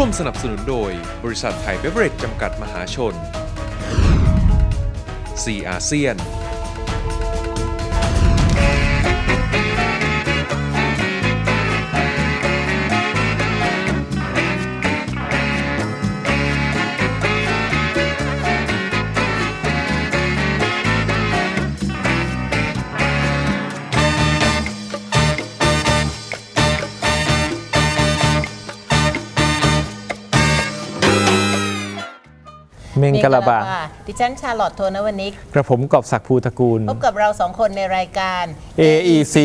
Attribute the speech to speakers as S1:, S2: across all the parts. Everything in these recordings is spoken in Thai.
S1: ร่วมสนับสนุนโดย บริษัทไทยเบเวอเรจจำกัดมหาชนซีอาเซียน
S2: เมงกะลาบา
S3: ดิฉันชาลอตโทนวนิก
S2: กระผมกอบศักดิ์ภูตระกูล
S3: พบกับเราสองคนในรายการ
S2: AEC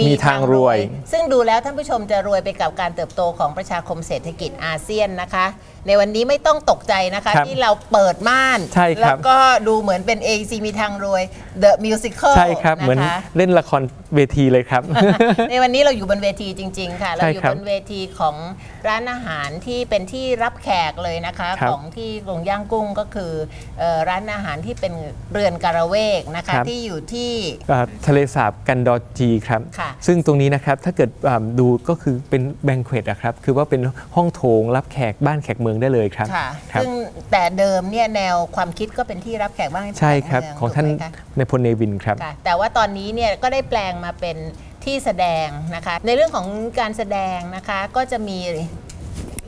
S2: มีทางรวย
S3: ซึ่งดูแล้วท่านผู้ชมจะรวยไปกับการเติบโตของประชาคมเศรษฐกิจอาเซียนนะคะ ในวันนี้ไม่ต้องตกใจนะคะ
S2: ครับ
S3: ที่เราเปิดม่าน
S2: ใช่ครับ
S3: แล้วก็ดูเหมือนเป็น AEC มีทางรวย The Musical
S2: ใช่ครับ เหมือน
S3: นะคะ
S2: เล่นละครเวทีเลยครับ
S3: ในวันนี้เราอยู่บนเวทีจริง ๆ ค่ะ เรา
S2: ใช่
S3: อยู่
S2: ครับ
S3: บนเวทีของร้านอาหารที่เป็นที่รับแขกเลยนะคะ
S2: ครับ
S3: ของที่กรงย่างกุ้งก็คือเอ่อร้านอาหารที่เป็นเรือนการะเวกนะคะ
S2: ครับ
S3: ที่อยู่ที่
S2: อ่าทะเลสาบกันดอจีครับ
S3: ค่ะ
S2: ซึ่งตรงนี้นะครับถ้าเกิดอ่าดูก็คือเป็นแบงเควตอะครับคือว่าเป็นห้องโถงรับแขกบ้านแขกเมืองได้เลยครับ
S3: ค่ะ
S2: ครับ
S3: ซึ่งแต่เดิมเนี่ยแนวความคิดก็เป็นที่รับแขกบ้าง
S2: ใช่ครับของท่าน
S3: ถูกไหมคะ
S2: ในพลเนวินครับ
S3: ค่ะแต่ว่าตอนนี้เนี่ยก็ได้แปลงมาเป็นที่แสดงนะคะในเรื่องของการแสดงนะคะก็จะมี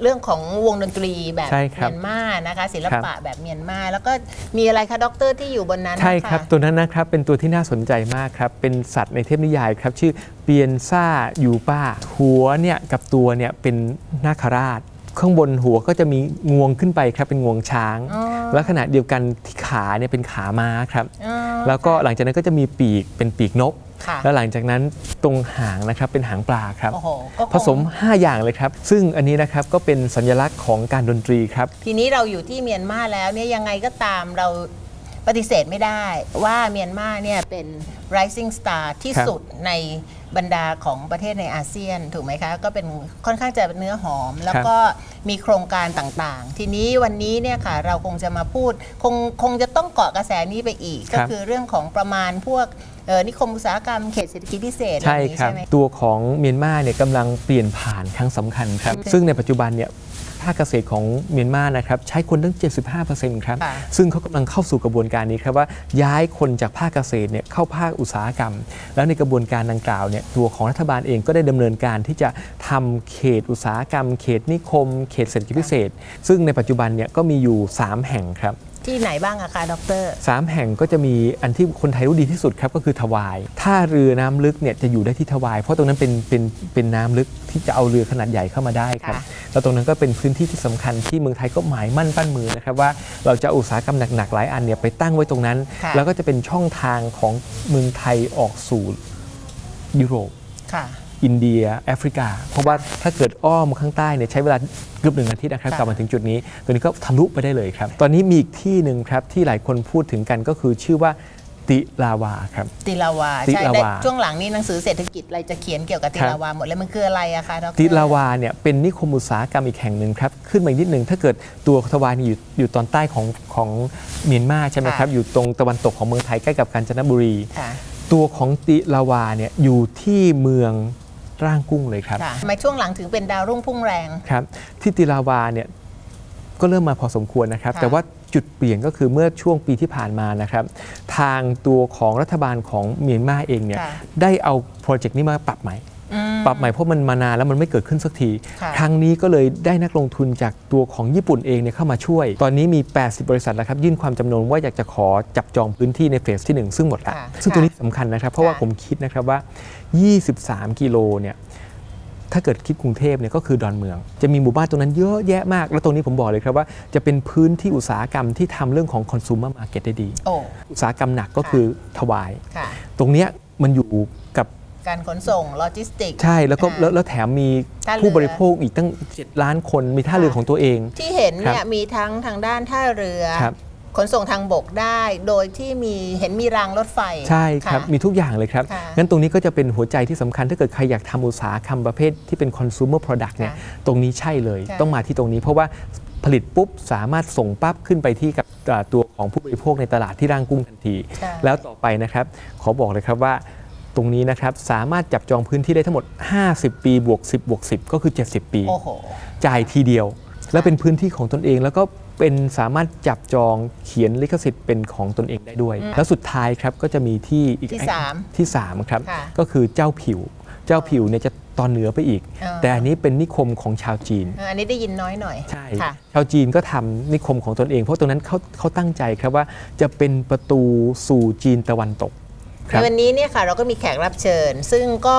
S3: เรื่องของวงดนตรีแบบ
S2: ใช่ครับ
S3: เมียนมานะคะศิลปะแบบเมียนมา แล้วก็มีอะไรคะด็อกเตอร์ที่อยู่บนนั้น
S2: ใช่ครับ
S3: นะะ
S2: ตัวนั้นนะครับเป็นตัวที่น่าสนใจมากครับ เป็นสัตว์ในเทพนิยายครับ ชื่อเปียนซ่ายูป้า หัวเนี่ยกับตัวเนี่ยเป็นนาคราชข้างบนหัวก็จะมีงวงขึ้นไปครับเป็นงวงช้าง
S3: อ๋อ
S2: และขณะเดียวกันที่ขาเนี่ยเป็นขาม้าครับ
S3: อ๋อ
S2: แล้วก็หลังจากนั้นก็จะมีปีกเป็นปีกนก
S3: ค่ะ
S2: แล้วหลังจากนั้นตรงหางนะครับเป็นหางปลาครับ
S3: โอ้โหก็คง
S2: ผสม 5 อย่างเลยครับ ซึ่งอันนี้นะครับก็เป็นสัญลักษณ์ของการดนตรีครับ
S3: ทีนี้เราอยู่ที่เมียนมาแล้วเนี่ยยังไงก็ตามเราปฏิเสธไม่ได้ว่าเมียนมาเนี่ยเป็น rising star ที่
S2: ครับ
S3: สุดในบรรดาของประเทศในอาเซียนถูกไหมคะ ก็เป็นค่อนข้างจะเนื้อหอม แล้วก็มีโครงการต่างๆ ทีนี้วันนี้เนี่ยค่ะเราคงจะมาพูดคงคงจะต้องเกาะกระแสนี้ไปอีก
S2: ครั
S3: ก็
S2: บ
S3: คือเรื่องของประมาณพวกเอ่อ นิคมอุตสาหกรรมเขตเศรษฐกิจพิเศษ
S2: ใช่
S3: อะไอย่างนี้
S2: ครับ
S3: ใช่ไหม
S2: ตัวของเมียนมาเนี่ยกำลังเปลี่ยนผ่านครั้งสำคัญครับ ซึ่งในปัจจุบันเนี่ยภาคเกษตรของเมียนมานะครับใช้คนตั้ง 75%ครับ
S3: ค่ะ
S2: ซึ่งเขากำลังเข้าสู่กระบวนการนี้ครับว่าย้ายคนจากภาคเกษตรเนี่ยเข้าภาคอุตสาหกรรม แล้วในกระบวนการดังกล่าวเนี่ยตัวของรัฐบาลเองก็ได้ดำเนินการที่จะทำเขตอุตสาหกรรม เขตนิคม เขตเศรษฐกิจพิเศษ ซึ่งในปัจจุบันเนี่ยก็มีอยู่ 3 แห่งครับ
S3: ที่ไหนบ้างอะคะดร
S2: สามแห่งก็จะมีอันที่คนไทยรู้ดีที่สุดครับก็คือถวายถ้าเรือน้ำลึกเนี่ยจะอยู่ได้ที่ถวาย เพราะตรงนั้นเป็นเป็นเป็นน้ำลึกที่จะเอาเรือขนาดใหญ่เข้ามาได้ครับ
S3: ค่ะ
S2: แล้วตรงนั้นก็เป็นพื้นที่ที่สำคัญที่เมืองไทยก็หมายมั่นปั้นมือนะครับว่าเราจะเอาอุตสาหกรรมหนักๆหลายอันเนี่ยไปตั้งไว้ตรงนั้น
S3: ค่ะ
S2: แล้วก็จะเป็นช่องทางของเมืองไทยออกสู่ยุโรป
S3: ค่ะ
S2: อินเดียแอฟริกา เพราะว่าถ้าเกิดอ้อมข้างใต้เนี่ยใช้เวลาเกือบหนึ่งอาทิตย์นะครับ
S3: ค่ะ
S2: กลับมาถึงจุดนี้ ตัวนี้ก็ทะลุไปได้เลยครับ ตอนนี้มีอีกที่หนึ่งครับที่หลายคนพูดถึงกันก็คือชื่อว่าติลาวาครับ
S3: ติลาวา
S2: ติ
S3: ใช่
S2: ลา
S3: ได้
S2: วา
S3: ช่วงหลังนี้หนังสือเศรษฐกิจอะไรจะเขียนเกี่ยวกับติลาวาหมดเลยมันคืออะไรอะคะดร
S2: ติลาวาเนี่ยเป็นนิคมอุตสาหกรรมอีกแห่งหนึ่งครับขึ้นมาอีกนิดหนึ่งถ้าเกิดตัวทวารอยู่อยู่ตอนใต้ของของเมียนมาใช่ไหมครับอยู่ตรงตะวันตกของเมืองไทยใกล้กับกาญจนบุรี
S3: ค่ะ
S2: ตัวของติลาวาเนี่ยอยู่ที่เมือง ร่างกุ้งเลยครับ
S3: ค่ะทำไมช่วงหลังถึงเป็นดาวรุ่งพุ่งแรง
S2: ครับที่ติลาวาเนี่ยก็เริ่มมาพอสมควรนะครับ
S3: ค่ะ
S2: แต่ว่าจุดเปลี่ยนก็คือเมื่อช่วงปีที่ผ่านมานะครับ ทางตัวของรัฐบาลของเมียนมาเองเนี่ย
S3: ค่ะ
S2: ได้เอาโปรเจกต์นี้มาปรับใหม่
S3: อืม
S2: ปรับใหม่เพราะมันมานานแล้วมันไม่เกิดขึ้นสักที
S3: ค่ะ
S2: ครั้งนี้ก็เลยได้นักลงทุนจากตัวของญี่ปุ่นเองเนี่ยเข้ามาช่วย ตอนนี้มี 80 บริษัทแล้วครับยื่นความจำนงว่าอยากจะขอจับจองพื้นที่ในเฟสที่ 1 ซึ่งหมดแล้ว
S3: ค่ะ
S2: ซึ่งตัวนี้สำคัญนะครับ เพราะว่า
S3: ค่ะ
S2: ผมคิดนะครับว่า 23 กิโลเนี่ยถ้าเกิดคิดกรุงเทพเนี่ยก็คือดอนเมือง จะมีหมู่บ้านตรงนั้นเยอะแยะมาก แล้วตรงนี้ผมบอกเลยครับว่าจะเป็นพื้นที่อุตสาหกรรมที่ทำเรื่องของ consumer market ได้ดี
S3: โอ้
S2: อุตสาหกรรมหนักก็คือถวาย
S3: ค่ะ
S2: ตรงเนี้ยมันอยู่กับ
S3: การขนส่งโลจิสติก
S2: ใช่แล้วก็
S3: อ่า
S2: แล้วแล้วแถมมี
S3: ท่าเรือ
S2: ผู้บริโภคอีกตั้ง 7 ล้านคนมีท่าเรือของตัวเอง
S3: ที่เห็นเนี่
S2: ครั
S3: ย
S2: บ
S3: มีทั้งทางด้านท่าเรือ
S2: ครับ
S3: ขนส่งทางบกได้ โดยที่มีเห็นมีรางรถไฟ
S2: ใช่ครับะมีทุกอย่างเลยครับ
S3: ค่ะ
S2: งั้นตรงนี้ก็จะเป็นหัวใจที่สำคัญ ถ้าเกิดใครอยากทำอุตสาหกรรมประเภทที่เป็น consumer product เนี่ย
S3: ค่ะ
S2: ตรงนี้ใช่เลย
S3: ค่ะ
S2: ต้องมาที่ตรงนี้ เพราะว่าผลิตปุ๊บ สามารถส่งปั๊บขึ้นไปที่กับอ่าตัวของผู้บริโภคในตลาดที่ร่างกุ้งทันที
S3: ค่ะ
S2: แล้วต่อไปนะครับ ขอบอกเลยครับว่า ตรงนี้นะครับสามารถจับจองพื้นที่ได้ทั้งหมด 50 ปีบวก 10บวก10 ก็คือ 70 ปี
S3: โอ้โห
S2: จ่ายทีเดียว แล้วเป็นพื้นที่ของตนเองแล้วก็เป็นสามารถจับจองเขียนลิขสิทธิ์เป็นของตนเองได้ด้วย แล้วสุดท้ายครับก็จะมีที่อีก
S3: ที่
S2: ไอ้
S3: สาม
S2: ที่3ครับ
S3: ค่ะ
S2: ก็คือเจ้าผิว เจ้าผิวเนี่ยจะตอนเหนือไปอีก
S3: อ่า
S2: แต่อันนี้เป็นนิคมของชาวจีน
S3: เอออันนี้ได้ยินน้อยหน่อย
S2: ใช่
S3: ค่ะ
S2: ชาวจีนก็ทำนิคมของตนเอง เพราะตรงนั้นเขาเขาตั้งใจครับว่าจะเป็นประตูสู่จีนตะวันตกค
S3: ใน
S2: รับ
S3: วันนี้เนี่ยค่ะเราก็มีแขกรับเชิญ ซึ่งก็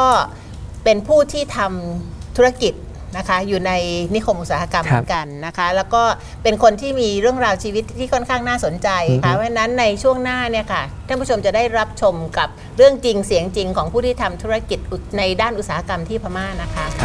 S3: เป็นผู้ที่ทำธุรกิจนะคะอยู่ในนิคมอุตสาหกรรม
S2: ค
S3: เห
S2: รับ
S3: มือนกันนะคะ แล้วก็เป็นคนที่มีเรื่องราวชีวิตที่ค่อนข้างน่าสนใจ
S2: อือฮึ
S3: ค่ะเพราะฉะนั้นในช่วงหน้าเนี่ยค่ะท่านผู้ชมจะได้รับชมกับเรื่องจริงเสียงจริงของผู้ที่ทำธุรกิจในด้านอุตสาหกรรมที่พม่านะคะ
S2: ครับ